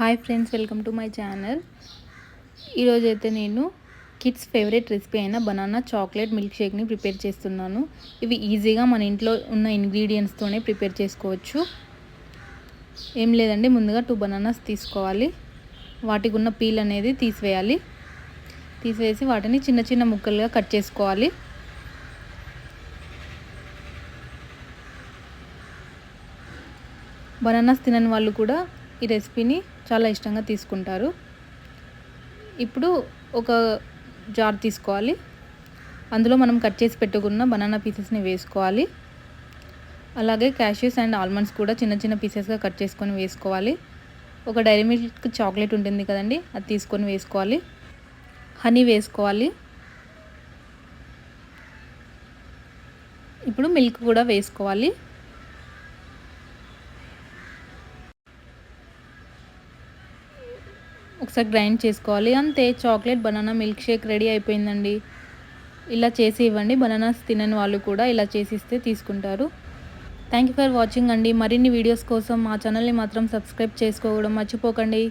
Hi friends welcome to my channel. ఈరోజైతే నేను kids favourite recipe అయిన బనానా చాక్లెట్ మిల్క్ షేక్ని ప్రిపేర్ చేస్తున్నాను. ఇవి ఈజీగా మన ఇంట్లో ఉన్న ఇంగ్రీడియంట్స్తోనే ప్రిపేర్ చేసుకోవచ్చు. ఏం లేదండి ముందుగా టూ బనానాస్ తీసుకోవాలి. వాటికి ఉన్న పీల్ అనేది తీసివేయాలి. తీసివేసి వాటిని చిన్న చిన్న ముక్కలుగా కట్ చేసుకోవాలి. బనానాస్ తినని వాళ్ళు కూడా ఈ రెసిపీని చాలా ఇష్టంగా తీసుకుంటారు. ఇప్పుడు ఒక జార్ తీసుకోవాలి. అందులో మనం కట్ చేసి పెట్టుకున్న బనానా పీసెస్ని వేసుకోవాలి. అలాగే క్యాష్యూస్ అండ్ ఆల్మండ్స్ కూడా చిన్న చిన్న పీసెస్గా కట్ చేసుకొని వేసుకోవాలి. ఒక డైరీ మిల్క్ చాక్లెట్ ఉంటుంది కదండి అది తీసుకొని వేసుకోవాలి. హనీ వేసుకోవాలి. ఇప్పుడు మిల్క్ కూడా వేసుకోవాలి. ఒకసారి గ్రైండ్ చేసుకోవాలి. అంతే chocolate banana milk shake ready అయిపోయిందండి. ఇలా చేసి ఇవ్వండి. బనానాస్ తినని వాళ్ళు కూడా ఇలా చేసి ఇస్తే తీసుకుంటారు. థ్యాంక్ యూ ఫర్ వాచింగ్ అండి. మరిన్ని వీడియోస్ కోసం మా ఛానల్ని మాత్రం సబ్స్క్రైబ్ చేసుకోవడం మర్చిపోకండి.